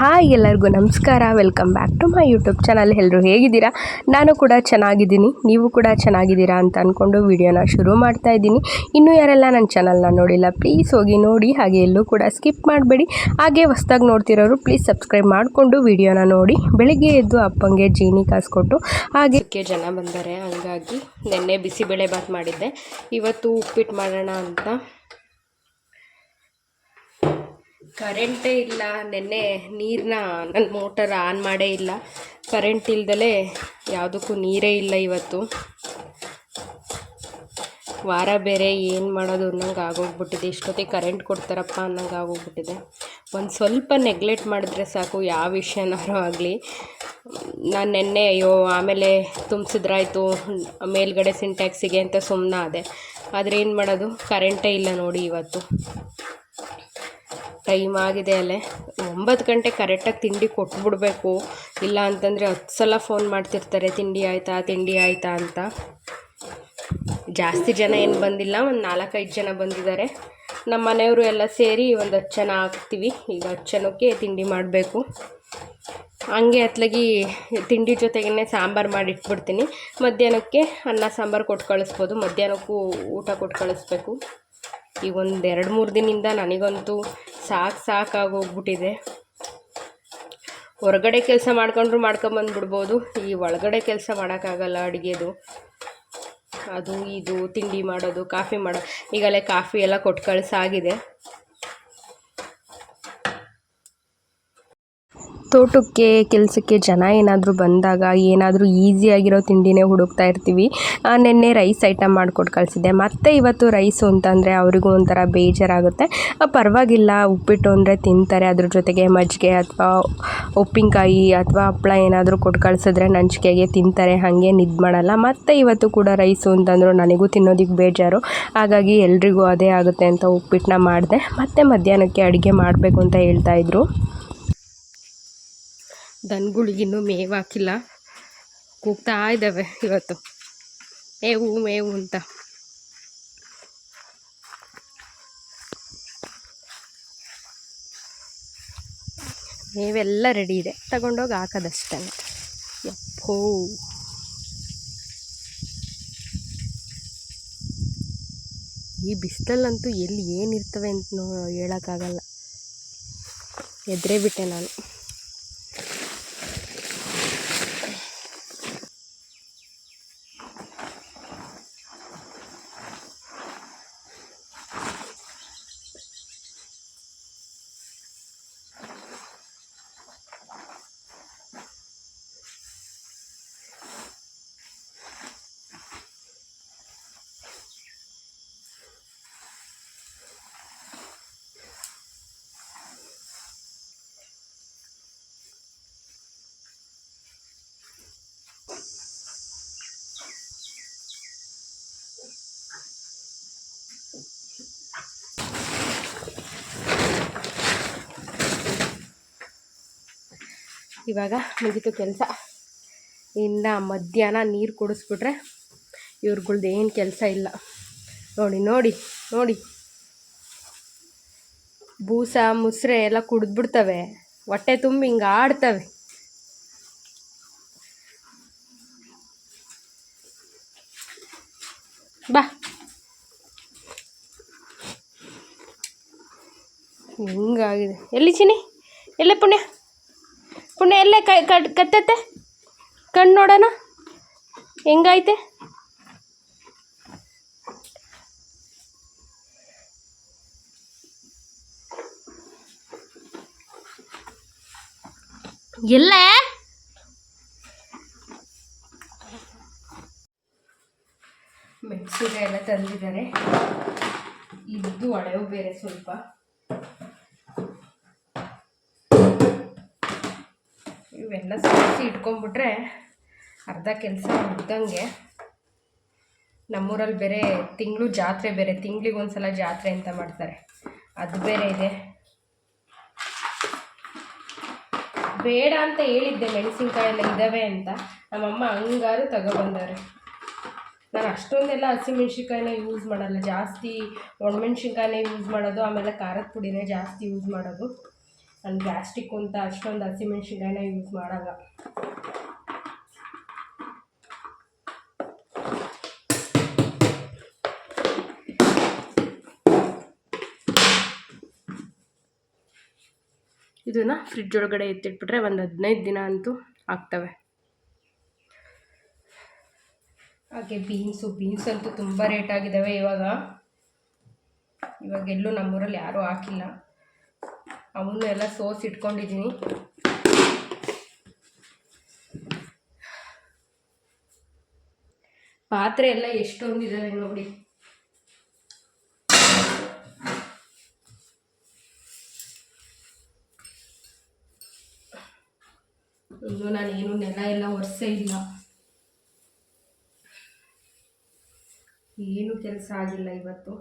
Hi ಎಲ್ಲರಿಗೂ ನಮಸ್ಕಾರ. Welcome back to my YouTube channel ಎಲ್ಲರೂ ಹೇಗಿದ್ದೀರಾ? ನಾನು ಕೂಡ ಚೆನ್ನಾಗಿದ್ದೀನಿ. ನೀವು ಕೂಡ ಚೆನ್ನಾಗಿದ್ದೀರಾ ಅಂತ ಅಂದ್ಕೊಂಡು ವಿಡಿಯೋನ ಶುರು ಮಾಡ್ತಾ ಇದ್ದೀನಿ. ಇನ್ನೂ ಯಾರೆಲ್ಲ ನನ್ನ ಚಾನಲ್ನ ನೋಡಿಲ್ಲ ಪ್ಲೀಸ್ ಹೋಗಿ ನೋಡಿ. ಹಾಗೆ ಎಲ್ಲೂ ಕೂಡ ಸ್ಕಿಪ್ ಮಾಡಬೇಡಿ. ಹಾಗೆ ಹೊಸ್ದಾಗಿ ನೋಡ್ತಿರೋರು ಪ್ಲೀಸ್ ಸಬ್ಸ್ಕ್ರೈಬ್ ಮಾಡಿಕೊಂಡು ವಿಡಿಯೋನ ನೋಡಿ. ಬೆಳಿಗ್ಗೆ ಎದ್ದು ಅಪ್ಪಂಗೆ ಜೀನಿ ಕಾಸ್ಕೊಟ್ಟು ಹಾಗೆ ಜನ ಬಂದರೆ, ಹಂಗಾಗಿ ನೆನ್ನೆ ಬಿಸಿಬೇಳೆ ಬಾತ್ ಮಾಡಿದ್ದೆ. ಇವತ್ತು ಉಪ್ಪಿಟ್ಟು ಮಾಡೋಣ ಅಂತ ಕರೆಂಟೇ ಇಲ್ಲ. ನೆನ್ನೆ ನೀರನ್ನ ನನ್ನ ಮೋಟರ್ ಆನ್ ಮಾಡೇ ಇಲ್ಲ. ಕರೆಂಟ್ ಇಲ್ದಲೇ ಯಾವುದಕ್ಕೂ ನೀರೇ ಇಲ್ಲ ಇವತ್ತು. ವಾರ ಬೇರೆ ಏನು ಮಾಡೋದು ಅನ್ನಂಗೆ ಆಗೋಗ್ಬಿಟ್ಟಿದೆ. ಇಷ್ಟೊತ್ತಿಗೆ ಕರೆಂಟ್ ಕೊಡ್ತಾರಪ್ಪ ಅನ್ನಂಗೆ ಆಗೋಗ್ಬಿಟ್ಟಿದೆ. ಒಂದು ಸ್ವಲ್ಪ ನೆಗ್ಲೆಕ್ಟ್ ಮಾಡಿದ್ರೆ ಸಾಕು, ಯಾವ ವಿಷಯನಾರು ಆಗಲಿ. ನಾನು ನೆನ್ನೆ ಅಯ್ಯೋ, ಆಮೇಲೆ ತುಂಬಿಸಿದ್ರಾಯ್ತು, ಮೇಲ್ಗಡೆ ಸಿಂಟ್ಯಾಕ್ಸಿಗೆ ಅಂತ ಸುಮ್ಮನೆ ಅದೇ ಆದರೆ ಏನು ಮಾಡೋದು? ಕರೆಂಟೇ ಇಲ್ಲ ನೋಡಿ ಇವತ್ತು. ಟೈಮ್ ಆಗಿದೆ ಅಲ್ಲೇ. ಒಂಬತ್ತು ಗಂಟೆ ಕರೆಕ್ಟಾಗಿ ತಿಂಡಿ ಕೊಟ್ಬಿಡ್ಬೇಕು. ಇಲ್ಲ ಅಂತಂದರೆ ಹತ್ತು ಸಲ ಫೋನ್ ಮಾಡ್ತಿರ್ತಾರೆ, ತಿಂಡಿ ಆಯಿತಾ ತಿಂಡಿ ಆಯಿತಾ ಅಂತ. ಜಾಸ್ತಿ ಜನ ಏನು ಬಂದಿಲ್ಲ, ಒಂದು ನಾಲ್ಕೈದು ಜನ ಬಂದಿದ್ದಾರೆ. ನಮ್ಮ ಮನೆಯವರು ಎಲ್ಲ ಸೇರಿ ಒಂದು ಹತ್ತು ಜನ ಹಾಕ್ತೀವಿ ಈಗ ಹತ್ತು ಜನಕ್ಕೆ ತಿಂಡಿ ಮಾಡಬೇಕು. ಹಂಗೆ ಅತ್ಲಾಗಿ ತಿಂಡಿ ಜೊತೆಗೇ ಸಾಂಬಾರು ಮಾಡಿ ಇಟ್ಬಿಡ್ತೀನಿ ಮಧ್ಯಾಹ್ನಕ್ಕೆ ಅನ್ನ, ಸಾಂಬಾರು ಕೊಟ್ಟು ಕಳಿಸ್ಬೋದು. ಮಧ್ಯಾಹ್ನಕ್ಕೂ ಊಟ ಕೊಟ್ಟು ಕಳಿಸ್ಬೇಕು. ಈಗ ಒಂದು ಎರಡು ಮೂರು ದಿನದಿಂದ ನನಗಂತೂ ಸಾಕು ಸಾಕಾಗೋಗ್ಬಿಟ್ಟಿದೆ ಹೊರಗಡೆ ಕೆಲಸ ಮಾಡ್ಕೊಂಡ್ರು ಮಾಡ್ಕೊಂಬಂದ್ಬಿಡ್ಬೋದು ಈ ಒಳಗಡೆ ಕೆಲಸ ಮಾಡೋಕ್ಕಾಗಲ್ಲ ಅಡುಗೆದು. ಅದು, ಇದು, ತಿಂಡಿ ಮಾಡೋದು, ಕಾಫಿ ಮಾಡೋ ಈಗಲೇ ಕಾಫಿ ಎಲ್ಲ ಕೊಟ್ಟು ಕಳಿಸಾಗಿದೆ ತೋಟಕ್ಕೆ, ಕೆಲಸಕ್ಕೆ ಜನ ಏನಾದರೂ ಬಂದಾಗ ಏನಾದರೂ ಈಸಿಯಾಗಿರೋ ತಿಂಡಿನೇ ಹುಡುಕ್ತಾ ಇರ್ತೀವಿ. ನೆನ್ನೆ ರೈಸ್ ಐಟಮ್ ಮಾಡಿಕೊಟ್ಟು ಕಳಿಸಿದ್ದೆ. ಮತ್ತೆ ಇವತ್ತು ರೈಸು ಅಂತಂದರೆ ಅವರಿಗೂ ಒಂಥರ ಬೇಜಾರಾಗುತ್ತೆ. ಪರವಾಗಿಲ್ಲ, ಉಪ್ಪಿಟ್ಟು ಅಂದರೆ ತಿಂತಾರೆ. ಅದ್ರ ಜೊತೆಗೆ ಮಜ್ಜಿಗೆ ಅಥವಾ ಉಪ್ಪಿನಕಾಯಿ ಅಥವಾ ಹಪ್ಪಳ ಏನಾದರೂ ಕೊಟ್ಟು ಕಳಿಸಿದ್ರೆ ನಂಚಿಕೆಗೆ ತಿಂತಾರೆ. ಹಾಗೆ ನಿದ್ದು ಮಾಡಲ್ಲ. ಮತ್ತು ಇವತ್ತು ಕೂಡ ರೈಸು ಅಂತಂದರೂ ನನಗೂ ತಿನ್ನೋದಕ್ಕೆ ಬೇಜಾರು. ಹಾಗಾಗಿ ಎಲ್ರಿಗೂ ಅದೇ ಆಗುತ್ತೆ ಅಂತ ಉಪ್ಪಿಟ್ಟನ್ನ ಮಾಡಿದೆ. ಮತ್ತು ಮಧ್ಯಾಹ್ನಕ್ಕೆ ಅಡುಗೆ ಮಾಡಬೇಕು ಅಂತ ಹೇಳ್ತಾಯಿದ್ರು ದನಗಳಿಗಿನ್ನೂ ಮೇವು ಹಾಕಿಲ್ಲ. ಕೂಗ್ತಾ ಇದ್ದಾವೆ ಇವತ್ತು. ಮೇವು ಮೇವು ಅಂತ. ಮೇವೆಲ್ಲ ರೆಡಿ ಇದೆ. ತಗೊಂಡೋಗಿ ಹಾಕೋದಷ್ಟೇ ಯಪ್ಪೋ. ಈ ಬಿಸಿಲಲ್ಲಂತೂ ಎಲ್ಲಿ ಏನಿರ್ತವೆ ಅಂತ ನೋ ಹೇಳೋಕ್ಕಾಗಲ್ಲ. ಎದುರೇ ಬಿಟ್ಟೆ ನಾನು. ಇವಾಗ ಮುಗೀತು ಕೆಲಸ. ಇನ್ನು ಮಧ್ಯಾಹ್ನ ನೀರು ಕುಡಿಸ್ಬಿಟ್ರೆ ಇವ್ರುಗಳ್ದು ಏನು ಕೆಲಸ ಇಲ್ಲ. ನೋಡಿ ನೋಡಿ ನೋಡಿ. ಬೂಸ, ಮುಸ್ರೆ ಎಲ್ಲ ಕುಡಿದ್ಬಿಡ್ತವೆ. ಹೊಟ್ಟೆ ತುಂಬಿ ಹಿಂಗೆ ಆಡ್ತವೆ. ಬಾ. ಹಿಂಗಾಗಿದೆ? ಎಲ್ಲಿ ಚಿನಿ ಎಲ್ಲೇ ಪುಣ್ಯ? ಪುಣ್ಯ ಎಲ್ಲೇ ಕೈ ಕಟ್ ಕತ್ತೈತೆ ಕಣ್ಣು ನೋಡೋಣ? ಹೆಂಗೈತೆ ಎಲ್ಲೇ? ಮೆಣಸಿನ ಎಲ್ಲ ತಂದಿದ್ದಾರೆ. ಇದ್ದು ಹಳೆವು ಬೇರೆ ಸ್ವಲ್ಪ. ಇವೆಲ್ಲ ಸೇರಿಸಿ ಇಟ್ಕೊಂಡ್ಬಿಟ್ರೆ ಅರ್ಧ ಕೆಲಸ ಮುಗ್ದಂಗೆ ನಮ್ಮೂರಲ್ಲಿ ಬೇರೆ ತಿಂಗಳು ಜಾತ್ರೆ ಬೇರೆ, ತಿಂಗ್ಳಿಗೆ ಒಂದ್ಸಲ ಜಾತ್ರೆ ಅಂತ ಮಾಡ್ತಾರೆ. ಅದು ಬೇರೆ ಇದೆ. ಬೇಡ ಅಂತ ಹೇಳಿದ್ದೆ ಮೆಣಸಿನ್ಕಾಯಿ ಎಲ್ಲ ಇದ್ದಾವೆ ಅಂತ. ನಮ್ಮಮ್ಮ ಹಂಗಾರು ತಗೊಬಂದವ್ರೆ. ನಾನು ಅಷ್ಟೊಂದೆಲ್ಲ ಹಸಿಮೆಣ್ಸಿನ್ಕಾಯಿನ ಯೂಸ್ ಮಾಡಲ್ಲ. ಜಾಸ್ತಿ ಒಣಮೆಣ್ಸಿನ್ಕಾಯಿನೇ ಯೂಸ್ ಮಾಡೋದು, ಆಮೇಲೆ ಖಾರದ ಪುಡಿನೇ ಜಾಸ್ತಿ ಯೂಸ್ ಮಾಡೋದು. ನಾನು ಗ್ಯಾಸ್ಟಿಕ್ ಅಂತ ಅಷ್ಟೊಂದು ಹಸಿಮೆಣ್ಸಿನ್ಕಾಯಿನ ಯೂಸ್ ಮಾಡಲ್ಲ. ಇದನ್ನು ಫ್ರಿಡ್ಜ್ ಒಳಗಡೆ ಎತ್ತಿಟ್ಬಿಟ್ರೆ ಒಂದು ಹದಿನೈದು ದಿನ ಅಂತೂ ಆಗ್ತವೆ. ಹಾಗೆ ಬೀನ್ಸು ಬೀನ್ಸ್ ಅಂತೂ ತುಂಬ ರೇಟ್ ಆಗಿದ್ದಾವೆ ಇವಾಗ. ಇವಾಗೆಲ್ಲೂ ನಮ್ಮೂರಲ್ಲಿ ಯಾರೂ ಹಾಕಿಲ್ಲ. ಅವನು ಎಲ್ಲ ಸೋಸ್ ಇಟ್ಕೊಂಡಿದ್ದೀನಿ. ಪಾತ್ರೆ ಎಲ್ಲ ಎಷ್ಟೊಂದಿದ್ದಾವೆ ನೋಡಿ. ಇನ್ನು ನಾನು ಏನು ನೆಲ ಎಲ್ಲ ಒರೆಸೇ ಇಲ್ಲ. ಏನು ಕೆಲಸ ಆಗಿಲ್ಲ ಇವತ್ತು.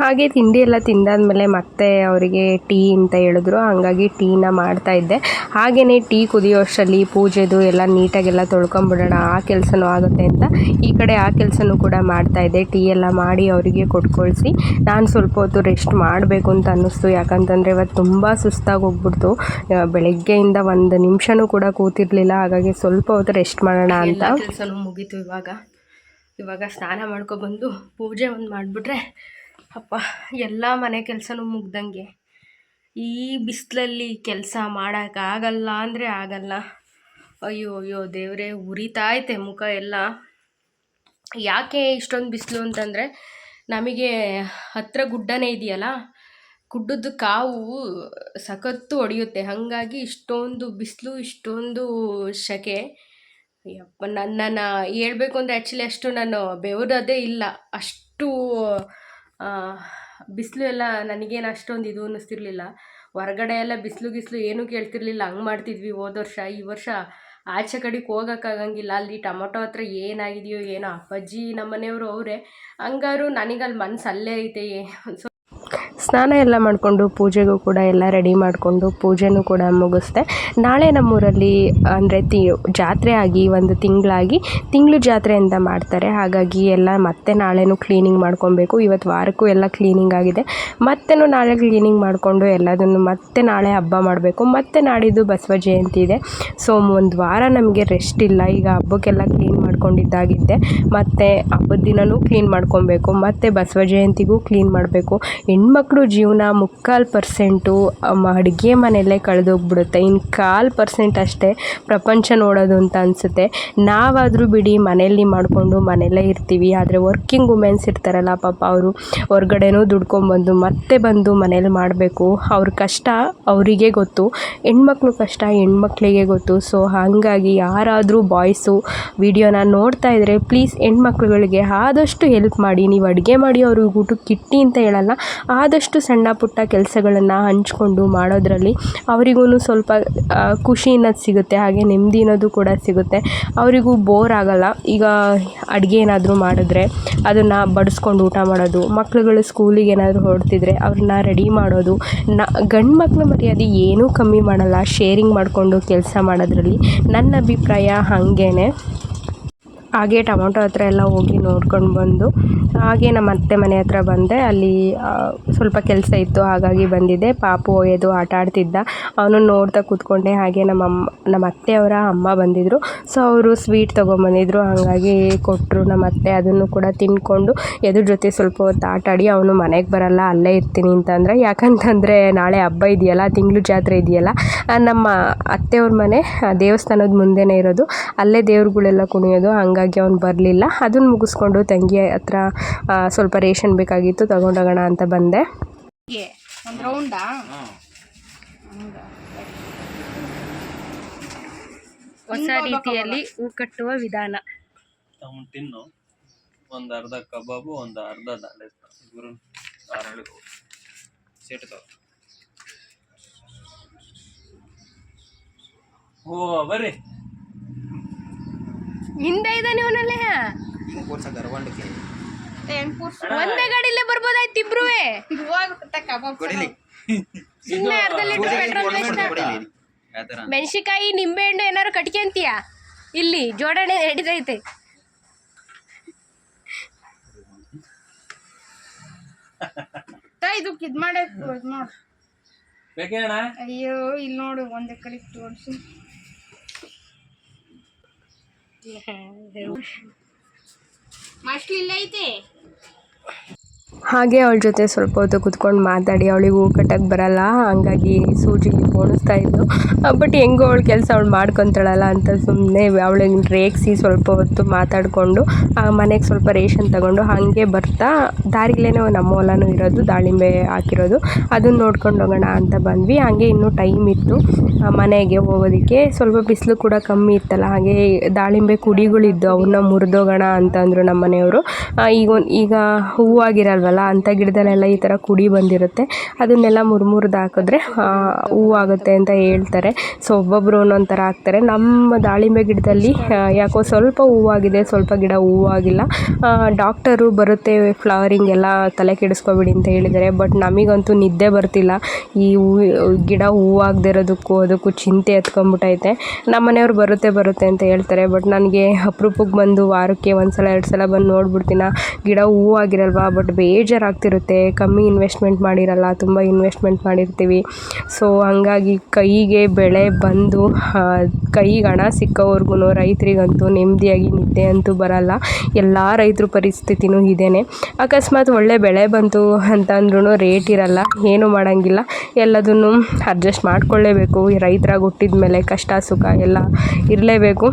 ಹಾಗೆ ತಿಂಡಿ ಎಲ್ಲ ತಿಂದಾದಮೇಲೆ ಮತ್ತೆ ಅವರಿಗೆ ಟೀ ಅಂತ ಹೇಳಿದ್ರು. ಹಾಗಾಗಿ ಟೀನ ಮಾಡ್ತಾ ಇದ್ದೆ. ಹಾಗೆಯೇ ಟೀ ಕುದಿಯೋ ಅಷ್ಟರಲ್ಲಿ ಪೂಜೆದು ಎಲ್ಲ ನೀಟಾಗೆಲ್ಲ ತೊಳ್ಕೊಂಬಿಡೋಣ ಆ ಕೆಲಸನೂ ಆಗುತ್ತೆ ಅಂತ ಈ ಕಡೆ ಆ ಕೆಲಸನೂ ಕೂಡ ಮಾಡ್ತಾ ಇದ್ದೆ. ಟೀ ಎಲ್ಲ ಮಾಡಿ ಅವರಿಗೆ ಕೊಟ್ಕೊಳ್ಸಿ ನಾನು ಸ್ವಲ್ಪ ಹೊತ್ತು ರೆಸ್ಟ್ ಮಾಡಬೇಕು ಅಂತ ಅನ್ನಿಸ್ತು. ಯಾಕಂತಂದರೆ ಇವತ್ತು ತುಂಬ ಸುಸ್ತಾಗಿ ಹೋಗ್ಬಿಡ್ತು. ಬೆಳಗ್ಗೆಯಿಂದ ಒಂದು ನಿಮಿಷನೂ ಕೂಡ ಕೂತಿರ್ಲಿಲ್ಲ. ಹಾಗಾಗಿ ಸ್ವಲ್ಪ ಹೊತ್ತು ರೆಸ್ಟ್ ಮಾಡೋಣ ಅಂತ. ಸ್ವಲ್ಪ ಮುಗೀತು ಇವಾಗ. ಇವಾಗ ಸ್ನಾನ ಮಾಡ್ಕೊಬಂದು ಪೂಜೆ ಒಂದು ಮಾಡಿಬಿಟ್ರೆ ಅಪ್ಪ, ಎಲ್ಲ ಮನೆ ಕೆಲಸನೂ ಮುಗ್ದಂಗೆ. ಈ ಬಿಸಿಲಲ್ಲಿ ಕೆಲಸ ಮಾಡೋಕ್ಕಾಗಲ್ಲ ಅಂದರೆ ಆಗಲ್ಲ. ಅಯ್ಯೋ ಅಯ್ಯೋ, ದೇವರೇ ಉರಿತಾಯ್ತೆ ಮುಖ ಎಲ್ಲ. ಯಾಕೆ ಇಷ್ಟೊಂದು ಬಿಸಿಲು ಅಂತಂದರೆ, ನಮಗೆ ಹತ್ತಿರ ಗುಡ್ಡನೇ ಇದೆಯಲ್ಲ, ಗುಡ್ಡದ ಕಾವು ಸಖತ್ತು ಹೊಡೆಯುತ್ತೆ ಹಾಗಾಗಿ ಇಷ್ಟೊಂದು ಬಿಸಿಲು, ಇಷ್ಟೊಂದು ಶಕೆ. ಯಪ್ಪ ನನ್ನನ್ನು ಹೇಳ್ಬೇಕು ಅಂದರೆ ಆ್ಯಕ್ಚುಲಿ ಅಷ್ಟು ನಾನು ಬೆವರದೇ ಇಲ್ಲ. ಅಷ್ಟು ಬಿಸಿಲು ಎಲ್ಲ ನನಗೇನು ಅಷ್ಟೊಂದು ಇದು ಅನ್ನಿಸ್ತಿರ್ಲಿಲ್ಲ. ಹೊರಗಡೆ ಎಲ್ಲ ಬಿಸಿಲು ಗಿಸ್ಲು ಏನೂ ಕೇಳ್ತಿರ್ಲಿಲ್ಲ. ಹಂಗೆ ಮಾಡ್ತಿದ್ವಿ ಹೋದ ವರ್ಷ. ಈ ವರ್ಷ ಆಚೆ ಕಡೆಗೆ ಹೋಗೋಕ್ಕಾಗಂಗಿಲ್ಲ ಅಲ್ಲಿ ಟೊಮೊಟೊ ಹತ್ರ ಏನಾಗಿದೆಯೋ ಏನೋ ಅಪ್ಪಾಜಿ ನಮ್ಮ ಮನೆಯವರು ಅವರೇ. ಹಂಗಾರು ನನಗಲ್ಲಿ ಮನ್ಸು ಅಲ್ಲೇ ಐತೆ. ಸ್ನಾನ ಎಲ್ಲ ಮಾಡಿಕೊಂಡು ಪೂಜೆಗೂ ಕೂಡ ಎಲ್ಲ ರೆಡಿ ಮಾಡಿಕೊಂಡು ಪೂಜೆನೂ ಕೂಡ ಮುಗಿಸ್ದೆ. ನಾಳೆ ನಮ್ಮೂರಲ್ಲಿ ಅಂದರೆ ತಿ ಜಾತ್ರೆ ಆಗಿ ಒಂದು ತಿಂಗಳಾಗಿ ತಿಂಗಳು ಜಾತ್ರೆ ಅಂತ ಮಾಡ್ತಾರೆ. ಹಾಗಾಗಿ ಎಲ್ಲ ಮತ್ತೆ ನಾಳೆನೂ ಕ್ಲೀನಿಂಗ್ ಮಾಡ್ಕೊಬೇಕು. ಇವತ್ತು ವಾರಕ್ಕೂ ಎಲ್ಲ ಕ್ಲೀನಿಂಗ್ ಆಗಿದೆ. ಮತ್ತೆನೂ ನಾಳೆ ಕ್ಲೀನಿಂಗ್ ಮಾಡಿಕೊಂಡು ಎಲ್ಲದನ್ನು ಮತ್ತೆ ನಾಳೆ ಹಬ್ಬ ಮಾಡಬೇಕು. ಮತ್ತೆ ನಾಡಿದ್ದು ಬಸವ ಜಯಂತಿ ಇದೆ. ಸೊ ಒಂದು ವಾರ ನಮಗೆ ರೆಸ್ಟ್ ಇಲ್ಲ. ಈಗ ಹಬ್ಬಕ್ಕೆಲ್ಲ ಕ್ಲೀನ್ ಮಾಡ್ಕೊಂಡಿದ್ದಾಗಿದ್ದೆ. ಮತ್ತೆ ಹಬ್ಬದ ದಿನವೂ ಕ್ಲೀನ್ ಮಾಡ್ಕೊಬೇಕು. ಮತ್ತು ಬಸವ ಜಯಂತಿಗೂ ಕ್ಲೀನ್ ಮಾಡಬೇಕು. ಹೆಣ್ಮಕ್ಳು ಜೀವನ ಮುಕ್ಕಾಲು ಪರ್ಸೆಂಟು ಅಡುಗೆ ಮನೆಯಲ್ಲೇ ಕಳೆದೋಗ್ಬಿಡುತ್ತೆ. ಇನ್ನು ಕಾಲು ಪರ್ಸೆಂಟ್ ಅಷ್ಟೇ ಪ್ರಪಂಚ ನೋಡೋದು ಅಂತ ಅನಿಸುತ್ತೆ. ನಾವಾದರೂ ಬಿಡಿ ಮನೆಯಲ್ಲಿ ಮಾಡಿಕೊಂಡು ಮನೆಯಲ್ಲೇ ಇರ್ತೀವಿ. ಆದರೆ ವರ್ಕಿಂಗ್ ವುಮೆನ್ಸ್ ಇರ್ತಾರಲ್ಲ, ಪಾಪ ಅವರು ಹೊರ್ಗಡೆನೂ ದುಡ್ಕೊಂಬಂದು ಮತ್ತೆ ಬಂದು ಮನೇಲಿ ಮಾಡಬೇಕು. ಅವ್ರ ಕಷ್ಟ ಅವರಿಗೆ ಗೊತ್ತು. ಹೆಣ್ಮಕ್ಳು ಕಷ್ಟ ಹೆಣ್ಮಕ್ಳಿಗೆ ಗೊತ್ತು. ಸೊ ಹಾಗಾಗಿ ಯಾರಾದರೂ ಬಾಯ್ಸು ವಿಡಿಯೋನ ನೋಡ್ತಾ ಇದ್ದರೆ ಪ್ಲೀಸ್ ಹೆಣ್ಮಕ್ಳುಗಳಿಗೆ ಆದಷ್ಟು ಹೆಲ್ಪ್ ಮಾಡಿ. ನೀವು ಅಡುಗೆ ಮಾಡಿ, ಅವ್ರಿಗೆ ಊಟಕ್ಕೆ ಕಿಟ್ಟಿ ಅಂತ ಹೇಳಲ್ಲ. ಆದಷ್ಟು ಸಣ್ಣ ಪುಟ್ಟ ಕೆಲಸಗಳನ್ನು ಹಂಚ್ಕೊಂಡು ಮಾಡೋದರಲ್ಲಿ ಅವರಿಗೂ ಸ್ವಲ್ಪ ಖುಷಿ ಅನ್ನೋದು ಸಿಗುತ್ತೆ, ಹಾಗೆ ನೆಮ್ಮದಿ ಅನ್ನೋದು ಕೂಡ ಸಿಗುತ್ತೆ. ಅವರಿಗೂ ಬೋರ್ ಆಗಲ್ಲ. ಈಗ ಅಡುಗೆ ಏನಾದರೂ ಮಾಡಿದ್ರೆ ಅದನ್ನು ಬಡಿಸ್ಕೊಂಡು ಊಟ ಮಾಡೋದು, ಮಕ್ಳುಗಳು ಸ್ಕೂಲಿಗೆ ಏನಾದರೂ ಹೊರಡ್ತಿದ್ರೆ ಅವ್ರನ್ನ ರೆಡಿ ಮಾಡೋದು, ನ, ಗಂಡು ಮಕ್ಳ ಮರ್ಯಾದೆ ಏನೂ ಕಮ್ಮಿ ಮಾಡಲ್ಲ ಶೇರಿಂಗ್ ಮಾಡಿಕೊಂಡು ಕೆಲಸ ಮಾಡೋದ್ರಲ್ಲಿ. ನನ್ನ ಅಭಿಪ್ರಾಯ ಹಾಗೇ ಹಾಗೆ ಟೊಮೊಟೊ ಹತ್ರ ಎಲ್ಲ ಹೋಗಿ ನೋಡ್ಕೊಂಡು ಬಂದು ಹಾಗೆ ನಮ್ಮ ಅತ್ತೆ ಮನೆ ಹತ್ರ ಬಂದೆ. ಅಲ್ಲಿ ಸ್ವಲ್ಪ ಕೆಲಸ ಇತ್ತು, ಹಾಗಾಗಿ ಬಂದಿದ್ದೆ. ಪಾಪು ಒಯ್ಯೋದು ಆಟ ಆಡ್ತಿದ್ದ. ಅವನು ನೋಡ್ತಾ ಕೂತ್ಕೊಂಡೆ. ಹಾಗೆ ನಮ್ಮ ಅಮ್ಮ, ನಮ್ಮ ಅತ್ತೆಯವರ ಅಮ್ಮ ಬಂದಿದ್ದರು ಸೊ ಅವರು ಸ್ವೀಟ್ ತೊಗೊಂಬಂದಿದ್ರು ಹಾಗಾಗಿ ಕೊಟ್ಟರು ನಮ್ಮ ಅತ್ತೆ. ಅದನ್ನು ಕೂಡ ತಿನ್ಕೊಂಡು ಎದ್ರ ಜೊತೆ ಸ್ವಲ್ಪ ಹೊತ್ತು ಆಟ ಆಡಿ, ಅವನು ಮನೆಗೆ ಬರಲ್ಲ, ಅಲ್ಲೇ ಇರ್ತೀನಿ ಅಂತಂದರೆ, ಯಾಕಂತಂದರೆ ನಾಳೆ ಹಬ್ಬ ಇದೆಯಲ್ಲ, ತಿಂಗಳು ಜಾತ್ರೆ ಇದೆಯಲ್ಲ ನಮ್ಮ ಅತ್ತೆಯವ್ರ ಮನೆ ದೇವಸ್ಥಾನದ ಮುಂದೆನೇ ಇರೋದು. ಅಲ್ಲೇ ದೇವ್ರುಗಳೆಲ್ಲ ಕುಣಿಯೋದು. ಹಾಗಾಗಿ ಅವ್ನು ಬರಲಿಲ್ಲ. ಅದನ್ನು ಮುಗಿಸ್ಕೊಂಡು ತಂಗಿ ಹತ್ರ ಸ್ವಲ್ಪ ರೇಷನ್ ಬೇಕಾಗಿತ್ತು ತಗೊಂಡೋಗೋಣ ಅಂತ ಬಂದೆ. ಒಂದು ರೌಂಡಾ ಹೊಸ ರೀತಿಯಲ್ಲಿ ಹೂ ಕಟ್ಟುವ ವಿಧಾನ. ತಿನ್ನು. ಒಂದು ಅರ್ಧ ಕಬಾಬು ಒಂದು ಅರ್ಧ ದಾಳೆ ಗುರು ಓ ಬರ್ರಿ. ಹಿಂದೆ ಇದ್ದಾನೆ ಕೂರ್ಸ ಒಂದೇ ಗಾಡಿಲೇ ಬರ್ಬೋದಾಯ್ತು ಇಬ್ರುವೆ? ಕೊಡಿಲಿ. ಸುಮ್ಮನೆ ಅರ್ಧ ಲೀಟರ್ ಪೆಟ್ರೋಲ್ ಮೆಣಸಿಕಾಯಿ ನಿಂಬೆಹಣ್ಣು ಏನಾರು ಕಟ್ಕೊಂತೀಯ ಇಲ್ಲಿ ಜೋಡಣೆ ನಡೀತೈತೆ ಇದಕ್ಕೆ ಇದ್ ಇದ್ ಮಾಡು. ಬೇಕೇ ಅಣ್ಣ ಅಯ್ಯೋ ಇಲ್ಲಿ ನೋಡು ಒಂದೇ ಕಡೆ ತೋರಿಸಿ. ಮಸ್ಲಿ ಇಲ್ಲ ಐತೆ ಹಾಗೆ ಅವಳ ಜೊತೆ ಸ್ವಲ್ಪ ಹೊತ್ತು ಕುತ್ಕೊಂಡು ಮಾತಾಡಿ ಅವಳಿಗೆ ಹೂ ಕಟ್ಟಕ್ಕೆ ಬರಲ್ಲ ಹಾಗಾಗಿ ಸೂಜಿಗೆ ಓಡಿಸ್ತಾ ಇದ್ದು ಬಟ್ ಹೆಂಗೋ ಅವಳು ಕೆಲಸ ಅವಳು ಮಾಡ್ಕೊತಾಳಲ್ಲ ಅಂತ ಸುಮ್ಮನೆ ಅವಳಿಗೆ ರೇಗಿಸಿ ಸ್ವಲ್ಪ ಹೊತ್ತು ಮಾತಾಡಿಕೊಂಡು ಮನೆಗೆ ಸ್ವಲ್ಪ ರೇಷನ್ ತಗೊಂಡು ಹಾಗೆ ಬರ್ತಾ ದಾರಿಲೇ ನಮ್ಮ ಹೊಲನೂ ಇರೋದು ದಾಳಿಂಬೆ ಹಾಕಿರೋದು. ಅದನ್ನ ನೋಡ್ಕೊಂಡು ಹೋಗೋಣ ಅಂತ ಬಂದ್ವಿ. ಹಾಗೆ ಇನ್ನೂ ಟೈಮ್ ಇತ್ತು. ಆ, ಮನೆಗೆ ಹೋಗೋದಕ್ಕೆ ಸ್ವಲ್ಪ ಬಿಸಿಲು ಕೂಡ ಕಮ್ಮಿ ಇತ್ತಲ್ಲ ಹಾಗೆ ದಾಳಿಂಬೆ ಕುಡಿಗಳಿದ್ದು ಅವನ್ನ ಮುರಿದೋಗೋಣ ಅಂತಂದರು ನಮ್ಮ ಮನೆಯವರು. ಈಗ ಈಗ ಒಂದ್- ಹೂವಾಗಿರಲ್ವಲ್ಲ ಅಂಥ ಗಿಡದಲ್ಲೆಲ್ಲ ಈ ಥರ ಕುಡಿ ಬಂದಿರುತ್ತೆ. ಅದನ್ನೆಲ್ಲ ಮುರ್ಮುರ್ದು ಹಾಕಿದ್ರೆ ಹೂವಾಗುತ್ತೆ ಅಂತ ಹೇಳ್ತಾರೆ. ಸೊ ಒಬ್ಬೊಬ್ಬರು ಒಂದೊಂದು ಥರ ಹಾಕ್ತಾರೆ. ನಮ್ಮ ದಾಳಿಂಬೆ ಗಿಡದಲ್ಲಿ ಯಾಕೋ ಸ್ವಲ್ಪ ಹೂವಾಗಿದೆ ಸ್ವಲ್ಪ ಗಿಡ ಹೂವಾಗಿಲ್ಲ ಡಾಕ್ಟರು ಬರುತ್ತೆ ಫ್ಲವರಿಂಗ್ ಎಲ್ಲ ತಲೆ ಕೆಡಿಸ್ಕೊಬೇಡಿ ಅಂತ ಹೇಳಿದ್ದಾರೆ. ಬಟ್ ನಮಗಂತೂ ನಿದ್ದೆ ಬರ್ತಿಲ್ಲ. ಈ ಹೂ, ಗಿಡ ಹೂವಾಗದೇ ಇರೋದಕ್ಕೂ, ಅದಕ್ಕೂ ಚಿಂತೆ ಎತ್ಕೊಂಡ್ಬಿಟ್ಟೈತೆ ನಮ್ಮ ಮನೆಯವ್ರು ಬರುತ್ತೆ ಬರುತ್ತೆ ಅಂತ ಹೇಳ್ತಾರೆ. ಬಟ್ ನನಗೆ ಅಪ್ರೂಪಕ್ಕೆ ಬಂದು ವಾರಕ್ಕೆ ಒಂದು ಸಲ ಎರಡು ಸಲ ಬಂದು ನೋಡ್ಬಿಡ್ತೀನ. ಗಿಡ ಹೂವಾಗಿರಲ್ವಾ ಬಟ್ ಬೇಜಾರಾಗ್ತಿರುತ್ತೆ ಕಮ್ಮಿ ಇನ್ವೆಸ್ಟ್ಮೆಂಟ್ ಮಾಡಿರಲ್ಲ, ತುಂಬ ಇನ್ವೆಸ್ಟ್ಮೆಂಟ್ ಮಾಡಿರ್ತೀವಿ. ಸೊ ಹಾಗಾಗಿ ಕೈಗೆ ಬೆಳೆ ಬಂದು ಕೈಗೆ ಹಣ ಸಿಕ್ಕೋವರ್ಗೂ ರೈತರಿಗಂತೂ ನೆಮ್ಮದಿಯಾಗಿ ನಿದ್ದೆ ಅಂತೂ ಬರಲ್ಲ. ಎಲ್ಲ ರೈತರ ಪರಿಸ್ಥಿತಿನೂ ಇದೇನೆ. ಅಕಸ್ಮಾತ್ ಒಳ್ಳೆ ಬೆಳೆ ಬಂತು ಅಂತಂದ್ರೂ ರೇಟ್ ಇರಲ್ಲ, ಏನು ಮಾಡೋಂಗಿಲ್ಲ. ಎಲ್ಲದನ್ನು ಅಡ್ಜಸ್ಟ್ ಮಾಡಿಕೊಳ್ಳೇಬೇಕು. ರೈತರಾಗಿ ಹುಟ್ಟಿದ ಮೇಲೆ ಕಷ್ಟ, ಸುಖ ಎಲ್ಲ ಇರಲೇಬೇಕು.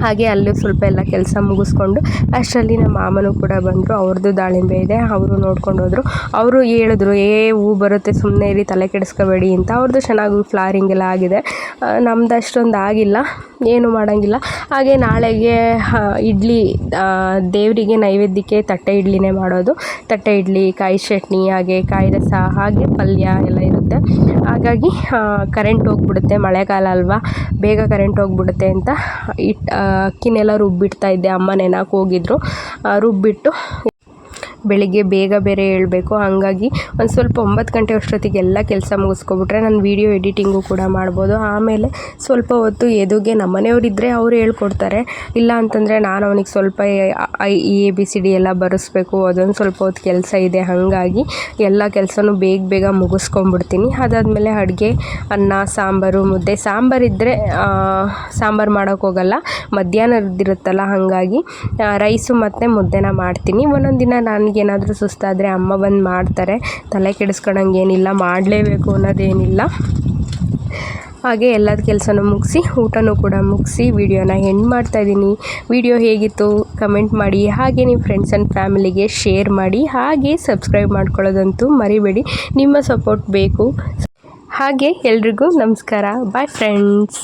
ಹಾಗೆ ಅಲ್ಲೂ ಸ್ವಲ್ಪ ಎಲ್ಲ ಕೆಲಸ ಮುಗಿಸ್ಕೊಂಡು ಅಷ್ಟರಲ್ಲಿ ನಮ್ಮ ಮಾಮನೂ ಕೂಡ ಬಂದರು ಅವ್ರದ್ದು ದಾಳಿಂಬೆ ಇದೆ, ಅವರು ನೋಡ್ಕೊಂಡು ಹೋದರು. ಅವರು ಹೇಳಿದ್ರು, ಏ, ಹೂ ಬರುತ್ತೆ ಸುಮ್ಮನೆ ಇರಿ, ತಲೆ ಕೆಡಿಸ್ಕೋಬೇಡಿ ಅಂತ. ಅವ್ರದ್ದು ಚೆನ್ನಾಗಿ ಫ್ಲಾರಿಂಗ್ ಎಲ್ಲ ಆಗಿದೆ. ನಮ್ದು ಅಷ್ಟೊಂದು ಆಗಿಲ್ಲ. ಏನು ಮಾಡೋಂಗಿಲ್ಲ. ಹಾಗೆ ನಾಳೆಗೆ ಇಡ್ಲಿ ದೇವರಿಗೆ ನೈವೇದ್ಯಕ್ಕೆ ತಟ್ಟೆ ಇಡ್ಲಿನೇ ಮಾಡೋದು. ತಟ್ಟೆ ಇಡ್ಲಿ, ಕಾಯಿ ಚಟ್ನಿ, ಹಾಗೆ ಕಾಯಿ ರಸ, ಹಾಗೆ ಪಲ್ಯ ಎಲ್ಲ ಇರುತ್ತೆ. ಹಾಗಾಗಿ ಕರೆಂಟ್ ಹೋಗ್ಬಿಡುತ್ತೆ. ಮಳೆಗಾಲ ಅಲ್ವಾ? ಬೇಗ ಕರೆಂಟ್ ಹೋಗ್ಬಿಡುತ್ತೆ ಅಂತ ಇಟ್ಟು ಅಕ್ಕಿನೆಲ್ಲ ರುಬ್ಬಿಡ್ತಾ ಇದ್ದೆ. ಅಮ್ಮ ನೆನಕ್ಕೆ ಹೋಗಿದ್ರು. ರುಬ್ಬಿಟ್ಟು ಬೆಳಿಗ್ಗೆ ಬೇಗ ಬೇರೆ ಏಳಬೇಕು ಹಾಗಾಗಿ ಒಂದು ಸ್ವಲ್ಪ ಒಂಬತ್ತು ಗಂಟೆ ಅಷ್ಟೊತ್ತಿಗೆಲ್ಲ ಕೆಲಸ ಮುಗಿಸ್ಕೊಬಿಟ್ರೆ ನಾನು ವೀಡಿಯೋ ಎಡಿಟಿಂಗು ಕೂಡ ಮಾಡ್ಬೋದು. ಆಮೇಲೆ ಸ್ವಲ್ಪ ಹೊತ್ತು ಎದುಗೆ ನಮ್ಮ ಮನೆಯವರಿದ್ದರೆ ಅವ್ರು ಹೇಳ್ಕೊಡ್ತಾರೆ. ಇಲ್ಲ ಅಂತಂದರೆ ನಾನು ಅವನಿಗೆ ಸ್ವಲ್ಪ ಎ ಬಿ ಸಿ ಡಿ ಎಲ್ಲ ಬರೆಸ್ಬೇಕು. ಅದೊಂದು ಸ್ವಲ್ಪ ಹೊತ್ತು ಕೆಲಸ ಇದೆ. ಹಾಗಾಗಿ ಎಲ್ಲ ಕೆಲಸನೂ ಬೇಗ ಬೇಗ ಮುಗಿಸ್ಕೊಂಬಿಡ್ತೀನಿ ಅದಾದಮೇಲೆ ಅಡುಗೆ, ಅನ್ನ, ಸಾಂಬಾರು, ಮುದ್ದೆ. ಸಾಂಬಾರಿದ್ದರೆ ಸಾಂಬಾರು ಮಾಡೋಕ್ಕೆ ಹೋಗಲ್ಲ. ಮಧ್ಯಾಹ್ನದಿರುತ್ತಲ್ಲ ಹಾಗಾಗಿ ರೈಸು ಮತ್ತು ಮುದ್ದೆನ ಮಾಡ್ತೀನಿ. ಒಂದೊಂದು ದಿನ ನನಗೇನಾದರೂ ಸುಸ್ತಾದರೆ ಅಮ್ಮ ಬಂದು ಮಾಡ್ತಾರೆ. ತಲೆ ಕೆಡಿಸ್ಕೊಳಂಗೇನಿಲ್ಲ ಮಾಡಲೇಬೇಕು ಅನ್ನೋದೇನಿಲ್ಲ. ಹಾಗೆ ಎಲ್ಲದ ಕೆಲಸನೂ ಮುಗಿಸಿ, ಊಟನೂ ಕೂಡ ಮುಗಿಸಿ ವಿಡಿಯೋನ ಎಂಡ್ ಮಾಡ್ತಾಯಿದ್ದೀನಿ ವಿಡಿಯೋ ಹೇಗಿತ್ತು ಕಮೆಂಟ್ ಮಾಡಿ, ಹಾಗೆ ನಿಮ್ಮ ಫ್ರೆಂಡ್ಸ್ ಆ್ಯಂಡ್ ಫ್ಯಾಮಿಲಿಗೆ ಶೇರ್ ಮಾಡಿ, ಹಾಗೆ ಸಬ್ಸ್ಕ್ರೈಬ್ ಮಾಡ್ಕೊಳ್ಳೋದಂತೂ ಮರಿಬೇಡಿ. ನಿಮ್ಮ ಸಪೋರ್ಟ್ ಬೇಕು. ಹಾಗೆ ಎಲ್ರಿಗೂ ನಮಸ್ಕಾರ. Bye friends